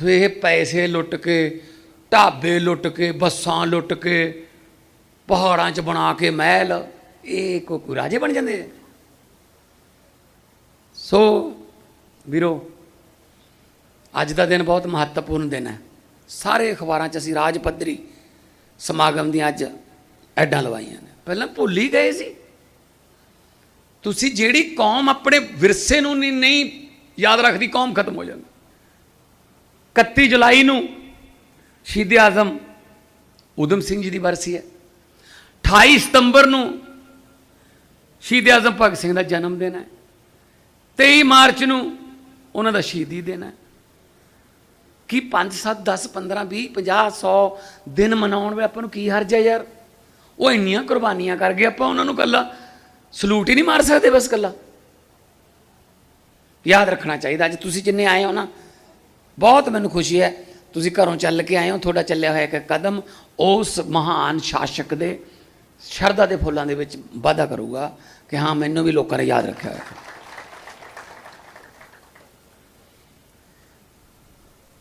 ਸੋ ਇਹ ਪੈਸੇ ਲੁੱਟ ਕੇ, ਢਾਬੇ ਲੁੱਟ ਕੇ, ਬੱਸਾਂ ਲੁੱਟ ਕੇ, ਪਹਾੜਾਂ 'ਚ ਬਣਾ ਕੇ ਮਹਿਲ, ਇਹ ਕੋ ਕੋਈ ਰਾਜੇ ਬਣ ਜਾਂਦੇ ਆ। ਸੋ ਵੀਰੋ, ਅੱਜ ਦਾ ਦਿਨ ਬਹੁਤ ਮਹੱਤਵਪੂਰਨ ਦਿਨ ਹੈ। ਸਾਰੇ ਅਖਬਾਰਾਂ 'ਚ ਅਸੀਂ ਰਾਜ ਪੱਧਰੀ ਸਮਾਗਮ ਦੀਆਂ ਅੱਜ ਐਡਾਂ ਲਵਾਈਆਂ ਨੇ। ਪਹਿਲਾਂ ਭੁੱਲ ਹੀ ਗਏ ਸੀ। ਤੁਸੀਂ ਜਿਹੜੀ ਕੌਮ ਆਪਣੇ ਵਿਰਸੇ ਨੂੰ ਨਹੀਂ ਨਹੀਂ ਯਾਦ ਰੱਖਦੀ, ਕੌਮ ਖਤਮ ਹੋ ਜਾਂਦੀ। 31 ਜੁਲਾਈ ਨੂੰ ਸ਼ਹੀਦ ਆਜ਼ਮ ਉਦਮ ਸਿੰਘ ਜੀ ਦੀ ਬਰਸੀ ਹੈ। 28 ਸਤੰਬਰ ਨੂੰ ਸ਼ਹੀਦ ਆਜ਼ਮ ਭਗਤ ਸਿੰਘ ਦਾ ਜਨਮ ਦਿਨ ਹੈ। 23 ਮਾਰਚ ਨੂੰ ਉਹਨਾਂ ਦਾ ਸ਼ਹੀਦੀ ਦਿਨ ਹੈ। ਕੀ 5 7 10 15 20 50 100 ਦਿਨ ਮਨਾਉਣ ਵੇ ਆਪਾਂ ਨੂੰ ਕੀ ਹਰਜ ਹੈ ਯਾਰ? ਉਹ ਇੰਨੀਆਂ ਕੁਰਬਾਨੀਆਂ ਕਰ ਗਏ ਆਪਾਂ ਉਹਨਾਂ ਨੂੰ ਕੱਲਾ ਸਲੂਟ ਹੀ ਨਹੀਂ ਮਾਰ ਸਕਦੇ ਬਸ ਕੱਲਾ ਯਾਦ ਰੱਖਣਾ ਚਾਹੀਦਾ, ਅੱਜ ਤੁਸੀਂ ਜਿੰਨੇ ਆਏ ਹੋ ਨਾ ਬਹੁਤ ਮੈਨੂੰ ਖੁਸ਼ੀ ਹੈ। ਤੁਸੀਂ ਘਰੋਂ ਚੱਲ ਕੇ ਆਏ ਹੋ ਤੁਹਾਡਾ ਚੱਲਿਆ ਹੋਇਆ ਇੱਕ ਕਦਮ ਉਸ ਮਹਾਨ ਸ਼ਾਸਕ ਦੇ ਸ਼ਰਧਾ ਦੇ ਫੁੱਲਾਂ ਦੇ ਵਿੱਚ ਵਾਧਾ ਕਰੂਗਾ ਕਿ ਹਾਂ ਮੈਨੂੰ ਵੀ ਲੋਕਾਂ ਨੇ ਯਾਦ ਰੱਖਿਆ ਹੋਇਆ।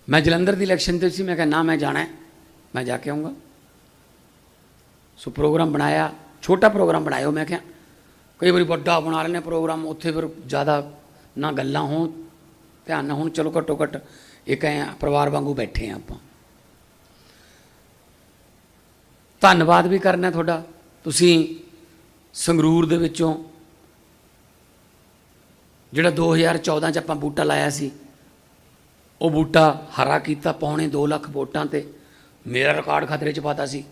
ਮੈਂ ਜਲੰਧਰ ਦੀ ਇਲੈਕਸ਼ਨ ਤੇ ਸੀ ਮੈਂ ਕਿਹਾ ਨਾ ਮੈਂ ਜਾਣਾ ਹੈ, ਮੈਂ ਜਾ ਕੇ ਆਉਂਗਾ ਸੋ ਪ੍ਰੋਗਰਾਮ ਬਣਾਇਆ ਛੋਟਾ ਪ੍ਰੋਗਰਾਮ ਬਣਾਇਓ ਮੈਂ ਕਿਹਾ ਕਈ ਵਾਰੀ ਵੱਡਾ ਬਣਾ ਲੈਂਦੇ ਪ੍ਰੋਗਰਾਮ ਉੱਥੇ ਫਿਰ ਜ਼ਿਆਦਾ ਨਾ ਗੱਲਾਂ ਹੋਣ ਧਿਆਨ ਨਾ ਹੁਣ ਚਲੋ ਘੱਟੋ ਘੱਟ ਇੱਕ ਐ ਪਰਿਵਾਰ ਵਾਂਗੂ ਬੈਠੇ ਆ ਆਪਾਂ। ਧੰਨਵਾਦ ਵੀ ਕਰਨਾ ਤੁਹਾਡਾ। ਤੁਸੀਂ ਸੰਗਰੂਰ ਦੇ ਵਿੱਚੋਂ ਜਿਹੜਾ 2014 ਚ ਆਪਾਂ ਬੂਟਾ ਲਾਇਆ ਸੀ, ਉਹ ਬੂਟਾ ਹਰਾ ਕੀਤਾ, ਪੌਣੇ 2 ਲੱਖ ਵੋਟਾਂ ਤੇ ਮੇਰਾ ਰਿਕਾਰਡ ਖਤਰੇ 'ਚ ਪਾਤਾ ਸੀ,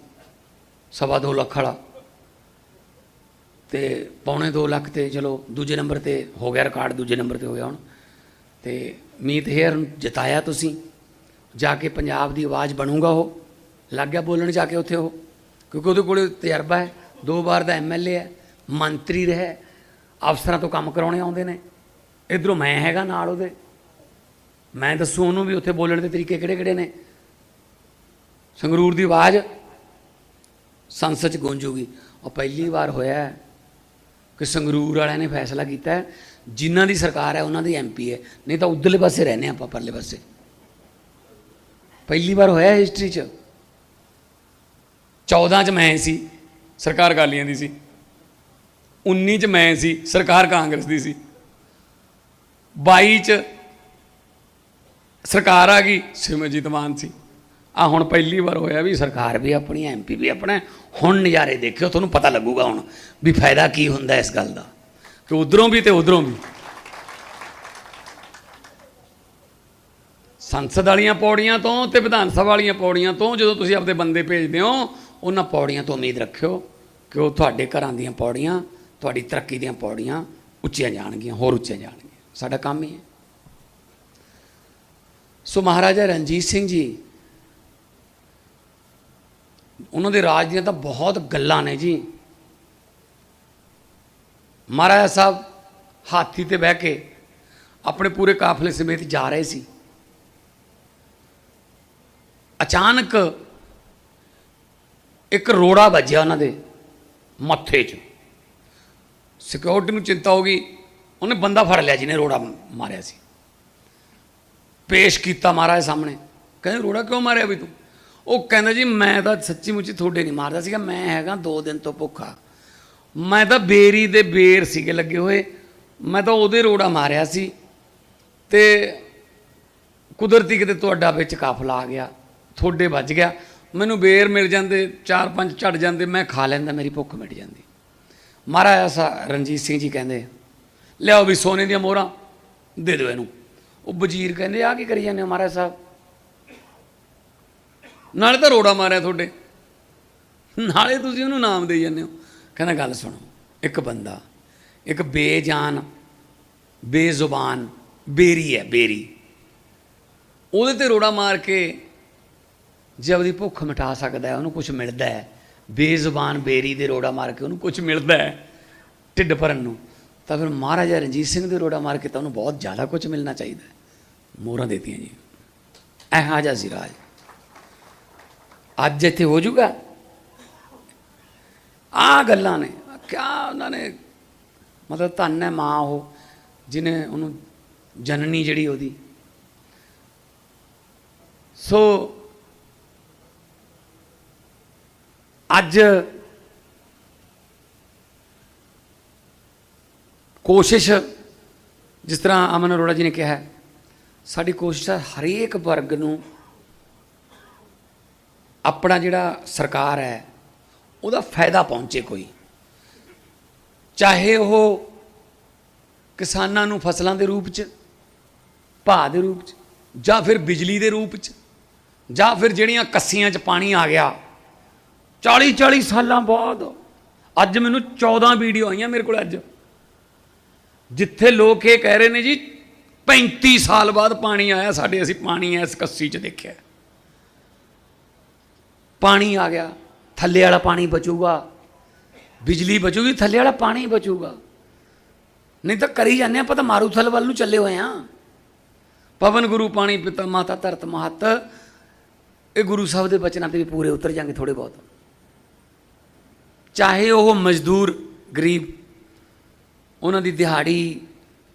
ਸਵਾ 2 ਲੱਖ ਵਾਲਾ। ਤੇ ਪੌਣੇ 2 ਲੱਖ ਤੇ ਚਲੋ ਦੂਜੇ ਨੰਬਰ ਤੇ ਹੋ ਗਿਆ ਰਿਕਾਰਡ ਦੂਜੇ ਨੰਬਰ ਤੇ ਹੋ ਗਿਆ ਹੁਣ। ਤੇ ਮੀਤ ਹੇਅਰ ਨੂੰ ਜਿਤਾਇਆ ਤੁਸੀਂ। ਜਾ ਕੇ ਪੰਜਾਬ ਦੀ ਆਵਾਜ਼ ਬਣੂਗਾ ਉਹ। ਲੱਗ ਗਿਆ ਬੋਲਣ ਜਾ ਕੇ ਉੱਥੇ ਉਹ। ਕਿਉਂਕਿ ਉਹਦੇ ਕੋਲੇ ਤਜਰਬਾ ਹੈ। ਦੋ ਵਾਰ ਦਾ ਐਮਐਲਏ ਹੈ। ਮੰਤਰੀ ਰਿਹਾ। ਅਫਸਰਾਂ ਤੋਂ ਕੰਮ ਕਰਾਉਣੇ ਆਉਂਦੇ ਨੇ। ਇਧਰੋਂ ਮੈਂ ਹੈਗਾ ਨਾਲ ਉਹਦੇ। ਮੈਂ ਦੱਸੂ ਉਹਨੂੰ ਵੀ ਉੱਥੇ ਬੋਲਣ ਦੇ ਤਰੀਕੇ ਕਿਹੜੇ ਕਿਹੜੇ ਨੇ। ਸੰਗਰੂਰ ਦੀ ਆਵਾਜ਼ ਸੰਸਦ ਚ ਗੂੰਜੂਗੀ। ਉਹ ਪਹਿਲੀ ਵਾਰ ਹੋਇਆ ਕਿ ਸੰਗਰੂਰ ਵਾਲਿਆਂ ਨੇ ਫੈਸਲਾ ਕੀਤਾ ਜਿਨ੍ਹਾਂ ਦੀ ਸਰਕਾਰ ਹੈ, ਉਹਨਾਂ ਦੀ ਐਮਪੀ ਹੈ। ਨਹੀਂ ਤਾਂ ਉਧਰਲੇ ਪਾਸੇ ਰਹਿੰਦੇ ਆਪਾਂ, ਪਰਲੇ ਪਾਸੇ। ਪਹਿਲੀ ਵਾਰ ਹੋਇਆ ਹਿਸਟਰੀ ਚ। 14 ਚ ਮੈਂ ਸੀ, ਸਰਕਾਰ ਕਾਲੀਆਂ ਦੀ ਸੀ। 19 ਚ ਮੈਂ ਸੀ, ਸਰਕਾਰ ਕਾਂਗਰਸ ਦੀ ਸੀ। 22 ਚ ਸਰਕਾਰ ਆ ਗਈ ਸਿਮਰਜੀਤ ਮਾਨ ਸੀ। ਆ ਹੁਣ ਪਹਿਲੀ ਵਾਰ ਹੋਇਆ ਵੀ ਸਰਕਾਰ ਵੀ ਆਪਣੀ ਐਮਪੀ ਵੀ ਆਪਣਾ। ਹੁਣ ਨਜ਼ਾਰੇ ਦੇਖਿਓ, ਤੁਹਾਨੂੰ ਪਤਾ ਲੱਗੂਗਾ ਹੁਣ ਵੀ ਫਾਇਦਾ ਕੀ ਹੁੰਦਾ ਇਸ ਗੱਲ ਦਾ। ਕਿ ਉਧਰੋਂ ਵੀ ਤੇ ਉਧਰੋਂ ਵੀ। ਸੰਸਦ ਵਾਲੀਆਂ ਪੌੜੀਆਂ ਤੋਂ ਤੇ ਵਿਧਾਨ ਸਭਾ ਵਾਲੀਆਂ ਪੌੜੀਆਂ ਤੋਂ ਜਦੋਂ ਤੁਸੀਂ ਆਪਦੇ ਬੰਦੇ ਭੇਜਦੇ ਹੋ, ਉਹਨਾਂ ਪੌੜੀਆਂ ਤੋਂ ਉਮੀਦ ਰੱਖਿਓ ਕਿ ਉਹ ਤੁਹਾਡੇ ਘਰਾਂ ਦੀਆਂ ਪੌੜੀਆਂ, ਤੁਹਾਡੀ ਤਰੱਕੀ ਦੀਆਂ ਪੌੜੀਆਂ ਉੱਚੀਆਂ ਜਾਣਗੀਆਂ, ਹੋਰ ਉੱਚੀਆਂ ਜਾਣਗੀਆਂ। ਸਾਡਾ ਕੰਮ ਹੀ ਹੈ। ਸੋ ਮਹਾਰਾਜਾ ਰਣਜੀਤ ਸਿੰਘ ਜੀ ਉਹਨਾਂ ਦੇ ਰਾਜ ਦੀਆਂ ਤਾਂ ਬਹੁਤ ਗੱਲਾਂ ਨੇ ਜੀ। ਮਹਾਰਾਜਾ ਸਾਹਿਬ ਹਾਥੀ ਤੇ ਬਹਿ ਕੇ ਆਪਣੇ ਪੂਰੇ ਕਾਫਲੇ ਸਮੇਤ ਜਾ ਰਹੇ ਸੀ। ਅਚਾਨਕ ਇੱਕ ਰੋੜਾ ਵੱਜਿਆ ਉਹਨਾਂ ਦੇ ਮੱਥੇ 'ਚ। ਸਿਕਿਉਰਿਟੀ ਨੂੰ ਚਿੰਤਾ ਹੋ ਗਈ। ਉਹਨੇ ਬੰਦਾ ਫੜ ਲਿਆ ਜਿਹਨੇ ਰੋੜਾ ਮਾਰਿਆ ਸੀ। ਪੇਸ਼ ਕੀਤਾ ਮਹਾਰਾਜ ਸਾਹਮਣੇ। ਕਹਿੰਦੇ, ਰੋੜਾ ਕਿਉਂ ਮਾਰਿਆ ਵੀ ਤੂੰ? ਉਹ ਕਹਿੰਦਾ ਜੀ, ਮੈਂ ਤਾਂ ਸੱਚੀ ਮੁੱਚੀ ਤੁਹਾਡੇ ਨਹੀਂ ਮਾਰਦਾ ਸੀਗਾ, ਮੈਂ ਹੈਗਾ 2 ਦਿਨ ਤੋਂ ਭੁੱਖਾ। ਮੈਂ ਤਾਂ ਬੇਰੀ ਦੇ ਬੇਰ ਸੀਗੇ ਲੱਗੇ ਹੋਏ, ਮੈਂ ਤਾਂ ਉਹਦੇ ਰੋੜਾ ਮਾਰਿਆ ਸੀ ਤੇ ਕੁਦਰਤੀ ਕਿਤੇ ਤੁਹਾਡਾ ਵਿੱਚ ਕਾਫਲਾ ਆ ਗਿਆ, ਤੁਹਾਡੇ ਵੱਜ ਗਿਆ। ਮੈਨੂੰ ਬੇਰ ਮਿਲ ਜਾਂਦੇ, ਚਾਰ ਪੰਜ ਝੜ ਜਾਂਦੇ, ਮੈਂ ਖਾ ਲੈਂਦਾ, ਮੇਰੀ ਭੁੱਖ ਮਿਟ ਜਾਂਦੀ। ਮਹਾਰਾਜਾ ਸਾ ਰਣਜੀਤ ਸਿੰਘ ਜੀ ਕਹਿੰਦੇ, ਲਿਆਓ ਵੀ ਸੋਨੇ ਦੀਆਂ ਮੋਹਰਾਂ, ਦੇ ਦਿਓ ਇਹਨੂੰ। ਉਹ ਵਜ਼ੀਰ ਕਹਿੰਦੇ ਆ ਕੀ ਕਰੀ ਜਾਂਦੇ ਹੋ ਮਹਾਰਾਜ ਸਾਹਿਬ? ਨਾਲੇ ਤਾਂ ਰੋੜਾ ਮਾਰਿਆ ਤੁਹਾਡੇ। ਨਾਲੇ ਤੁਸੀਂ ਉਹਨੂੰ ਨਾਮ ਦੇਈ ਜਾਂਦੇ ਹੋ। ਕਹਿੰਦਾ, ਗੱਲ ਸੁਣੋ, ਇੱਕ ਬੰਦਾ, ਇੱਕ ਬੇਜਾਨ, ਬੇਜ਼ੁਬਾਨ, ਬੇਰੀ ਹੈ, ਬੇਰੀ। ਉਹਦੇ ਤੇ ਰੋੜਾ ਮਾਰ ਕੇ ਜੇ ਆਪਦੀ ਭੁੱਖ ਮਿਟਾ ਸਕਦਾ ਹੈ, ਉਹਨੂੰ ਕੁਝ ਮਿਲਦਾ ਹੈ। ਬੇਜ਼ੁਬਾਨ, ਬੇਰੀ ਦੇ ਰੋੜਾ ਮਾਰ ਕੇ ਉਹਨੂੰ ਕੁਝ ਮਿਲਦਾ ਹੈ, ਢਿੱਡ ਭਰਨ ਨੂੰ। ਤਾਂ ਫਿਰ ਮਹਾਰਾਜਾ ਰਣਜੀਤ ਸਿੰਘ ਦੇ ਰੋੜਾ ਮਾਰ ਕੇ ਤਾਂ ਉਹਨੂੰ ਬਹੁਤ ਜ਼ਿਆਦਾ ਕੁਝ ਮਿਲਣਾ ਚਾਹੀਦਾ ਮੋਹਰਾਂ ਦੇਤੀਆਂ ਜੀ। ਇਹ ਜਿਹਾ ਸੀ ਰਾਜ। ਅੱਜ ਇੱਥੇ ਹੋ ਜਾਊਗਾ। ਆ ਗੱਲਾਂ ਨੇ। ਕਿਆ ਉਹਨਾਂ ਨੇ, ਮਤਲਬ ਧੰਨ ਹੈ ਮਾਂ ਉਹ, ਜਿਹਨੇ ਉਹਨੂੰ ਜਨਨੀ ਜਿਹੜੀ ਉਹਦੀ। ਸੋ ਅੱਜ ਕੋਸ਼ਿਸ਼, ਜਿਸ ਤਰ੍ਹਾਂ ਅਮਨ ਅਰੋੜਾ ਜੀ ਨੇ ਕਿਹਾ, ਸਾਡੀ ਕੋਸ਼ਿਸ਼ ਹੈ ਹਰੇਕ ਵਰਗ ਨੂੰ ਆਪਣਾ ਜਿਹੜਾ ਸਰਕਾਰ ਹੈ, ਉਹਦਾ ਫਾਇਦਾ ਪਹੁੰਚੇ ਕੋਈ। ਚਾਹੇ ਉਹ ਕਿਸਾਨਾਂ ਨੂੰ ਫਸਲਾਂ ਦੇ ਰੂਪ 'ਚ, ਭਾਅ ਦੇ ਰੂਪ 'ਚ, ਜਾਂ ਫਿਰ ਬਿਜਲੀ ਦੇ ਰੂਪ 'ਚ, ਜਾਂ ਫਿਰ ਜਿਹੜੀਆਂ ਕੱਸੀਆਂ 'ਚ ਪਾਣੀ ਆ ਗਿਆ। 40 40 ਸਾਲਾਂ ਬਾਅਦ ਅੱਜ ਮੈਨੂੰ 14 ਵੀਡੀਓ ਆਈਆਂ ਮੇਰੇ ਕੋਲ ਅੱਜ। ਜਿੱਥੇ ਲੋਕ ਇਹ ਕਹਿ ਰਹੇ ਨੇ ਜੀ 35 ਸਾਲ ਬਾਅਦ ਪਾਣੀ ਆਇਆ, ਸਾਡੇ ਅਸੀਂ ਪਾਣੀ ਇਸ ਕੱਸੀ 'ਚ ਦੇਖਿਆ। ਪਾਣੀ ਆ ਗਿਆ, ਥੱਲੇ ਵਾਲਾ ਪਾਣੀ ਬਚੂਗਾ। ਬਿਜਲੀ ਬਚੂਗੀ, ਥੱਲੇ ਵਾਲਾ ਪਾਣੀ ਬਚੂਗਾ। ਨਹੀਂ ਤਾਂ ਕਰੀ ਜਾਂਦੇ ਆਪਾਂ ਤਾਂ ਮਾਰੂਥਲ ਵੱਲ ਨੂੰ ਚੱਲੇ ਹੋਏ ਆ ਪਵਨ ਗੁਰੂ, ਪਾਣੀ ਪਿਤਾ ਮਾਤਾ ਧਰਤ ਮਹਤ। ਇਹ ਗੁਰੂ ਸਾਹਿਬ ਦੇ ਬਚਨਾਂ ਤੇ ਵੀ ਪੂਰੇ ਉਤਰ ਜਾਂਗੇ ਥੋੜੇ ਬਹੁਤ। ਚਾਹੇ ਉਹ ਮਜ਼ਦੂਰ, ਗਰੀਬ, ਉਹਨਾਂ ਦੀ ਦਿਹਾੜੀ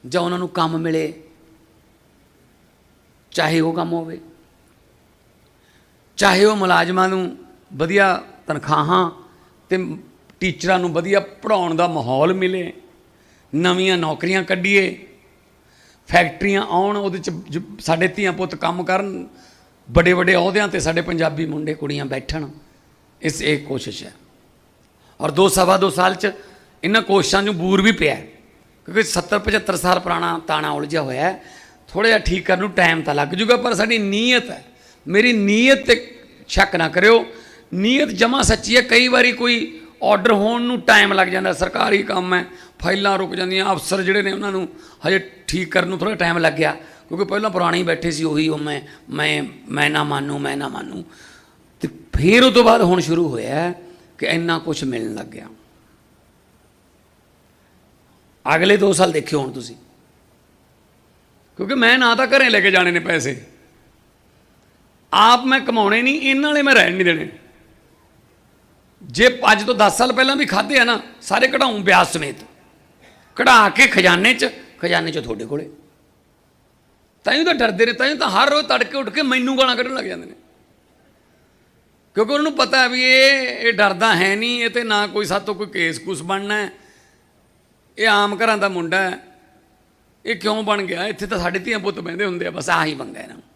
ਜਾਂ ਉਹਨਾਂ ਨੂੰ ਕੰਮ ਮਿਲੇ, ਚਾਹੇ ਉਹ ਕੰਮ ਹੋਵੇ। ਚਾਹੇ ਉਹ ਮੁਲਾਜ਼ਮਾਂ ਨੂੰ ਵਧੀਆ ਤਨਖਾਹਾਂ ਤੇ ਟੀਚਰਾਂ ਨੂੰ ਵਧੀਆ ਪੜਾਉਣ ਦਾ ਮਾਹੌਲ ਮਿਲੇ, ਨਵੀਆਂ ਨੌਕਰੀਆਂ ਕੱਢੀਏ, ਫੈਕਟਰੀਆਂ ਆਉਣ, ਉਹਦੇ ਚ ਜ- ਸਾਡੇ ਧੀਆਂ ਪੁੱਤ ਕੰਮ ਕਰਨ, ਵੱਡੇ ਵੱਡੇ ਅਹੁਦਿਆਂ ਤੇ ਸਾਡੇ ਪੰਜਾਬੀ ਮੁੰਡੇ ਕੁੜੀਆਂ ਬੈਠਣ, ਇਸ ਇਹ ਕੋਸ਼ਿਸ਼ ਹੈ। ਔਰ ਦੋ ਸਵਾ ਦੋ ਸਾਲ ਚ ਇਹਨਾਂ ਕੋਸ਼ਿਸ਼ਾਂ ਨੂੰ ਬੂਰ ਵੀ ਪਿਆ ਕਿਉਂਕਿ 70 75 ਸਾਲ ਪੁਰਾਣਾ ਤਾਣਾ ਉਲਝਿਆ ਹੋਇਆ ਹੈ ਥੋੜਾ ਜਿਹਾ ਠੀਕ ਕਰਨ ਨੂੰ ਟਾਈਮ ਤਾਂ ਲੱਗ ਜੂਗਾ, ਪਰ ਸਾਡੀ ਨੀਅਤ ਹੈ ਮੇਰੀ ਨੀਅਤ ਤੇ ਸ਼ੱਕ ਨਾ ਕਰਿਓ। ਨੀਅਤ ਜਮਾ ਸੱਚੀ ਹੈ। ਕਈ ਵਾਰੀ ਕੋਈ ਆਰਡਰ ਹੋਣ ਨੂੰ ਟਾਈਮ ਲੱਗ ਜਾਂਦਾ। ਸਰਕਾਰੀ ਕੰਮ ਹੈ, ਫਾਈਲਾਂ ਰੁਕ ਜਾਂਦੀਆਂ, ਅਫਸਰ ਜਿਹੜੇ ਨੇ ਉਹਨਾਂ ਨੂੰ ਹਜੇ ਠੀਕ ਕਰਨ ਨੂੰ ਥੋੜਾ ਟਾਈਮ ਲੱਗ ਗਿਆ। ਕਿਉਂਕਿ ਪਹਿਲਾਂ ਪੁਰਾਣੇ ਹੀ ਬੈਠੇ ਸੀ, ਉਹੀ ਉਹ ਮੈਂ ਮੈਂ ਮੈਂ ਨਾ ਮੰਨੂ, ਮੈਂ ਨਾ ਮੰਨੂ। ਤੇ ਫਿਰ ਉਹ ਤੋਂ ਬਾਅਦ ਹੁਣ ਸ਼ੁਰੂ ਹੋਇਆ ਕਿ ਇੰਨਾ ਕੁਝ ਮਿਲਣ ਲੱਗ ਗਿਆ। ਅਗਲੇ 2 ਸਾਲ ਦੇਖਿਓ ਹੁਣ ਤੁਸੀਂ। ਕਿਉਂਕਿ ਮੈਂ ਨਾ ਤਾਂ ਘਰੇ ਲੈ ਕੇ ਜਾਣੇ ਨੇ ਪੈਸੇ। ਆਪ ਮੈਂ ਕਮਾਉਣੇ ਨਹੀਂ, ਇਹਨਾਂ ਵਾਲੇ ਮੈਂ ਰਹਿਣ ਨਹੀਂ ਦੇਣੇ। ਜੇ ਅੱਜ ਤੋਂ 10 ਸਾਲ ਪਹਿਲਾਂ ਵੀ ਖਾਦੇ ਆ ਨਾ, ਸਾਰੇ ਕਢਾਉਂ ਵਿਆਜ ਸਮੇਤ। ਕਢਾ ਕੇ ਖਜ਼ਾਨੇ 'ਚ ਖਜ਼ਾਨੇ 'ਚ ਤੁਹਾਡੇ ਕੋਲੇ। ਤਾਂ ਤਾਂ ਡਰਦੇ ਨੇ ਤਾਂ ਹੀ ਤਾਂ ਹਰ ਰੋਜ਼ ਤੜਕੇ ਉੱਠ ਕੇ ਮੈਨੂੰ ਗਾਲਾਂ ਕੱਢਣ ਲੱਗ ਜਾਂਦੇ ਨੇ। ਕਿਉਂਕਿ ਉਹਨਾਂ ਨੂੰ ਪਤਾ ਵੀ ਇਹ ਇਹ ਡਰਦਾ ਹੈ ਨਹੀਂ, ਇਹ ਤੇ ਨਾ ਕੋਈ ਸਾਤੋਂ ਕੋਈ ਕੇਸ ਕੁਸ ਬਣਨਾ ਇਹ ਆਮ ਘਰਾਂ ਦਾ ਮੁੰਡਾ ਹੈ। ਇਹ ਕਿਉਂ ਬਣ ਗਿਆ? ਇੱਥੇ ਤਾਂ ਸਾਡੇ ਧੀਆਂ ਪੁੱਤ ਬਹਿੰਦੇ ਹੁੰਦੇ ਆ, ਬਸ ਆਹੀ ਪੰਗਾ ਇਹਨਾਂ ਨੂੰ।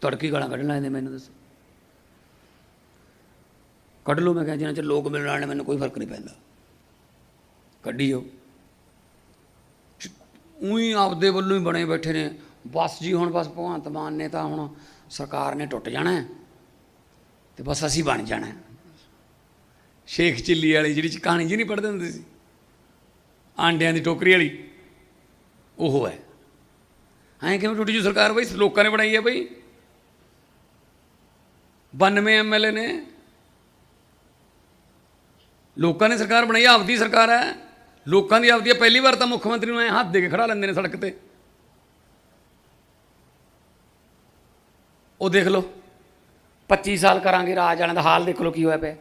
ਤੜਕੀ ਗਾਲਾਂ ਕੱਢਣ ਲੱਗਦੇ ਮੈਨੂੰ ਦੱਸੋ। ਕੱਢ ਲਓ, ਮੈਂ ਕਿਹਾ ਜਿੰਨਾ ਚਿਰ ਲੋਕ ਮਿਲਣ ਵਾਲੇ, ਮੈਨੂੰ ਕੋਈ ਫ਼ਰਕ ਨਹੀਂ ਪੈਂਦਾ। ਕੱਢੀ ਜਾਓ। ਉਹੀ ਆਪਦੇ ਵੱਲੋਂ ਹੀ ਬਣੇ ਬੈਠੇ ਨੇ। ਬਸ ਜੀ, ਹੁਣ ਬਸ ਭਗਵੰਤ ਮਾਨ ਨੇ ਤਾਂ ਹੁਣ ਸਰਕਾਰ ਨੇ ਟੁੱਟ ਜਾਣਾ ਹੈ ਤੇ ਬਸ ਅਸੀਂ ਬਣ ਜਾਣਾ ਸ਼ੇਖ ਚਿੱਲੀ ਵਾਲੀ ਜਿਹੜੀ ਕਹਾਣੀ ਜੀ ਨਹੀਂ ਪੜ੍ਹਦੇ ਹੁੰਦੇ ਸੀ? ਆਂਡਿਆਂ ਦੀ ਟੋਕਰੀ ਵਾਲੀ। ਉਹ ਹੈ। ਐਂ ਕਿਵੇਂ ਟੁੱਟੀ ਜੂ ਸਰਕਾਰ ਬਈ? ਲੋਕਾਂ ਨੇ ਬਣਾਈ ਹੈ ਬਈ। 92 ਐਮਐਲਏ ਨੇ। ਲੋਕਾਂ ਨੇ ਸਰਕਾਰ ਬਣਾਈ, ਆਪਦੀ ਸਰਕਾਰ ਹੈ। ਲੋਕਾਂ ਦੀ ਆਪਦੀ ਹੈ। ਪਹਿਲੀ ਵਾਰ ਤਾਂ ਮੁੱਖ ਮੰਤਰੀ ਨੂੰ ਐ ਹੱਥ ਦੇ ਕੇ ਖੜਾ ਲੈਂਦੇ ਨੇ ਸੜਕ ਤੇ। ਉਹ ਦੇਖ ਲਓ 25 ਸਾਲ ਕਰਾਂਗੇ, ਰਾਜ ਵਾਲਿਆਂ ਦਾ ਹਾਲ ਦੇਖ ਲਓ ਕੀ ਹੋਇਆ ਪਿਆ।